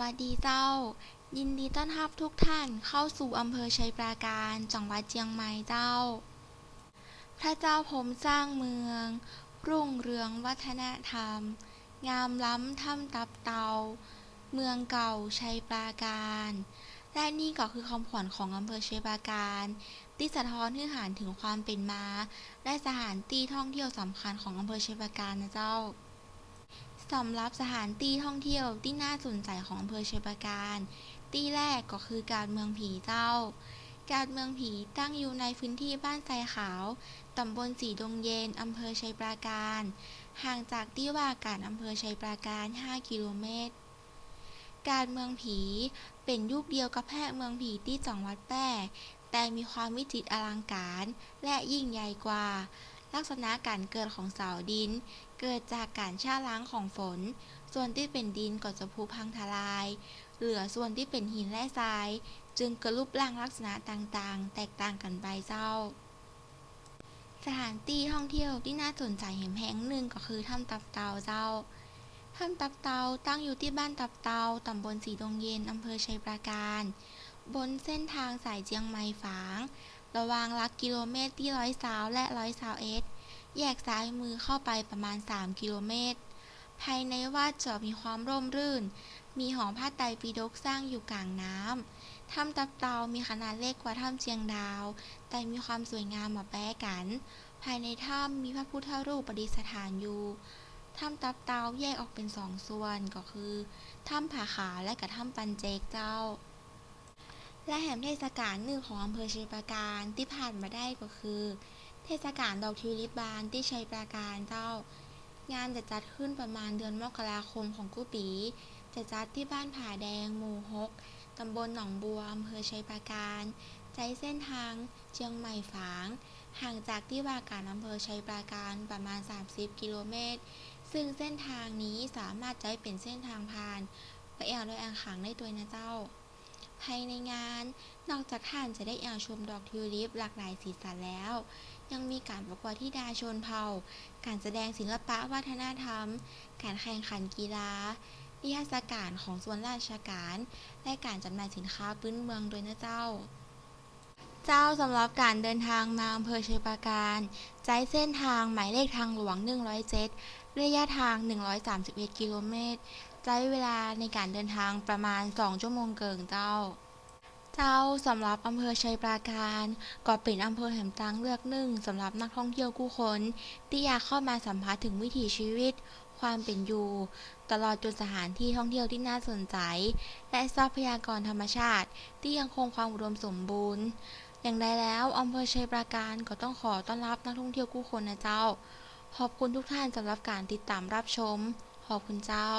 วัสดีเจ้า ยินดีต้อนรับทุกท่านเข้าสู่อำเภอชัยปราการจังหวัดเชียงใหม่เจ้า พระเจ้าผมสร้างเมือง รุ่งเรืองวัฒนธรรม งามล้ำถ้ำตับเตา เมืองเก่าชัยปราการ และนี่ก็คือคำขวัญของอำเภอชัยปราการ ที่สะท้อนให้ห็นถึงความเป็นมา และสถานที่ท่องเที่ยวสำคัญของอำเภอชัยปราการนะเจ้า สำหรับสถานที่ท่องเที่ยวที่น่าสนใจของอำเภอชัยปราการที่แรกก็คือการเมืองผีเจ้า การเมืองผีตั้งอยู่ในพื้นที่บ้านไทรขาว ตำบลสีดงเย็น อำเภอชัยปราการ ห่างจากที่ว่าการอำเภอชัยปราการ 5 กิโลเมตร การเมืองผีเป็นยุคเดียวกับแพร่เมืองผีที่จังหวัดแพร่แต่มีความวิจิตรอลังการและยิ่งใหญ่กว่า ลักษณะการเกิดของเสาดิน เกิดจากการชาล้างของฝน ส่วนที่เป็นดินก็จะพุพังทลาย เหลือส่วนที่เป็นหินและทราย จึงเกิดรูปร่างลักษณะต่างๆ แตกต่างกันไปเจ้า สถานที่ท่องเที่ยวที่น่าสนใจแห่งแห่งหนึ่งก็คือถ้ำตับเตาเจ้าถ้ำตับเตาตั้งอยู่ที่บ้านตับเตาตำบลสีดงเย็นอำเภอชัยปราการ บนเส้นทางสายเจียงใหม่ฝาง ระวางหลักกิโลเมตรที่ร้อยสาวและร้อยสาวเอสแยกซ้ายมือเข้าไปประมาณ 3 กิโลเมตร ภายในวัดจะมีความร่มรื่น มีหอพระไตรปิฎกสร้างอยู่กลางน้ำ ถ้ำตับเตามีขนาดเล็กกว่าถ้ำเชียงดาว แต่มีความสวยงามมาแปะกัน ภายในถ้ำมีพระพุทธรูปประดิษฐานอยู่ ถ้ำตับเตาแยกออกเป็นสองส่วนก็คือ ถ้ำผาขาวและกับถ้ำปันเจกเจ้า และแหมเทศกาลหนึ่งของอำเภอชัยปราการที่ผ่านมาได้ก็คือ เทศกาลดอกทิวลิปบานที่ชัยปราการเจ้า งานจะจัดขึ้นประมาณเดือนมกราคมของกุปี จะจัดที่บ้านผาแดงหมู่หกตำบลหนองบัวอำเภอชัยปราการ ใจเส้นทางเชียงใหม่ฝาง ห่างจากที่ว่าการอำเภอชัยปราการประมาณ 30 กิโลเมตร ซึ่งเส้นทางนี้สามารถใช้เป็นเส้นทางผ่านไปแอวดยอ่างขางได้ตัวยนะเจ้า ภายในงาน นอกจากท่านจะได้แอวชมดอกทิวลิปหลากหลายสีสันแล้ว ยังมีการประกวดที่ดาชนเผ่า การแสดงศิลปะวัฒนธรรม การแข่งขันกีฬานิทรรศการของส่วนราชการ และการจำหน่ายสินค้าพื้นเมืองโดยนะเจ้า เจ้าสำหรับการเดินทางมาอำเภอเชัยปราการใช้เส้นทางหมายเลขทางหลวง 107 ระยะทาง 131 กิโลเมตร ใช้เวลาในการเดินทางประมาณ 2 ชั่วโมงเกิงเจ้า เจ้าสำหรับอำเภอชัยปราการก็เป็นอำเภอแห่งตังเลือกหนึ่งสำหรับนักท่องเที่ยวกู้คนที่อยากเข้ามาสัมผัสถึงวิถีชีวิต ความเป็นอยู่ ตลอดจนสถานที่ท่องเที่ยวที่น่าสนใจ และทรัพยากรธรรมชาติ ที่ยังคงความอุดมสมบูรณ์ อย่างไรแล้วอำเภอชัยปราการก็ต้องขอต้อนรับนักท่องเที่ยวกู้คนนะเจ้าขอบคุณทุกท่านสำหรับการติดตามรับชม ขอบคุณเจ้า